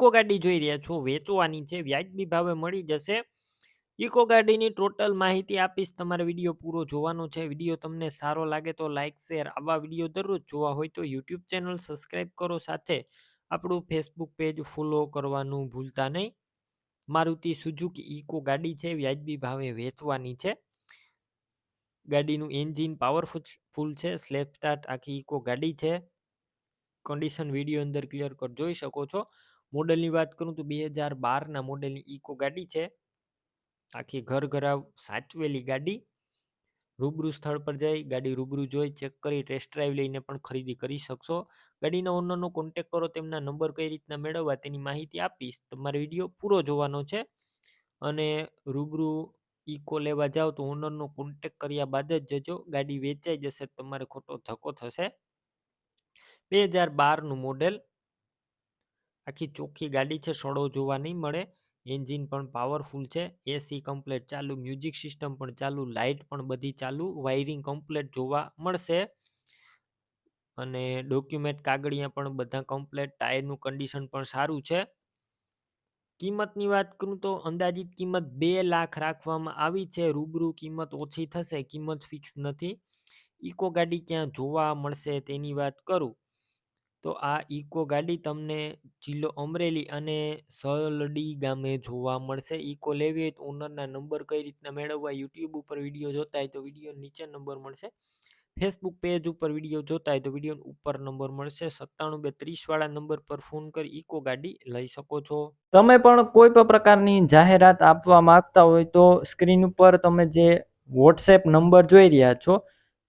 Eco ગાડી જોઈ રહ્યા છો. વેચવાની છે વ્યાજબી ભાવે મળી જશે, ઇકો ગાડીની ટોટલ માહિતી આપીશ. તમારે વીડિયો પૂરો જોવાનો છે. વીડિયો તમને સારો લાગે તો લાઇક શેર આવા વીડિયો દરરોજ જોવા હોય તો યુટ્યુબ ચેનલ સબસ્ક્રાઈબ કરો. સાથે આપણું ફેસબુક પેજ ફોલો કરવાનું ભૂલતા નહીં. મારુતિ સુઝુકી ઇકો ગાડી છે. વ્યાજબી ભાવે વેચવાની છે. ગાડીનું એન્જિન પાવરફુલ ફૂલ છે. સ્લેપ સ્ટાર્ટ આખી ઇકો ગાડી છે. કન્ડિશન વીડિયો અંદર ક્લિયર કર, જોઈ શકો છો. મોડલની વાત કરું તો બે હજાર બારના મોડલની ઇકો ગાડી છે. આખી ઘર ઘરાવ સાચવેલી ગાડી. રૂબરૂ સ્થળ પર જઈ ગાડી રૂબરૂ જોઈ, ચેક કરી, ટેસ્ટ ડ્રાઈવ લઈને પણ ખરીદી કરી શકશો. ગાડીના ઓનરનો કોન્ટેક કરો, તેમના નંબર કઈ રીતના મેળવવા તેની માહિતી આપીશ. તમારે વીડિયો પૂરો જોવાનો છે અને રૂબરૂ ઇકો લેવા જાઓ તો ઓનરનો કોન્ટેક કર્યા બાદ જ જજો, ગાડી વેચાઈ જશે તમારે ખોટો ધક્કો થશે. બે હજાર બારનું મોડેલ આખી ચોખ્ખી ગાડી છે, સડો જોવા નહીં મળે. એન્જિન પણ પાવરફુલ છે, એસી કમ્પ્લેટ ચાલુ, મ્યુઝિક સિસ્ટમ પણ ચાલુ લાઇટ પણ બધી ચાલુ, વાયરિંગ કમ્પ્લેટ જોવા મળશે. અને ડોક્યુમેન્ટ કાગળિયા પણ બધા કમ્પ્લેટ, ટાયરનું કન્ડિશન પણ સારું છે. કિંમતની વાત કરું તો અંદાજિત કિંમત બે લાખ રાખવામાં આવી છે, રૂબરૂ કિંમત ઓછી થશે, કિંમત ફિક્સ નથી. ઇકો ગાડી ક્યાં જોવા મળશે તેની વાત કરું. તો આ ઇકો ગાડી તમને જિલ્લો અમરેલી અને સલડી ગામે જોવા મળશે. ઇકો લેવી હોય તો ઓનરના નંબર કઈ રીતના મેળવવા યુટ્યુબ ઉપર વીડિયો જોતા હોય તો વીડિયો નીચે નંબર મળશે. ફેસબુક પેજ ઉપર વીડિયો જોતા હોય તો વીડિયો ઉપર નંબર મળશે. સત્તાણું બે ત્રીસ વાળા નંબર પર ફોન કરી ઇકો ગાડી લઈ શકો છો. તમે પણ કોઈ પણ પ્રકારની જાહેરાત આપવા માંગતા હોય તો સ્ક્રીન ઉપર તમે જે વોટ્સએપ નંબર જોઈ રહ્યા છો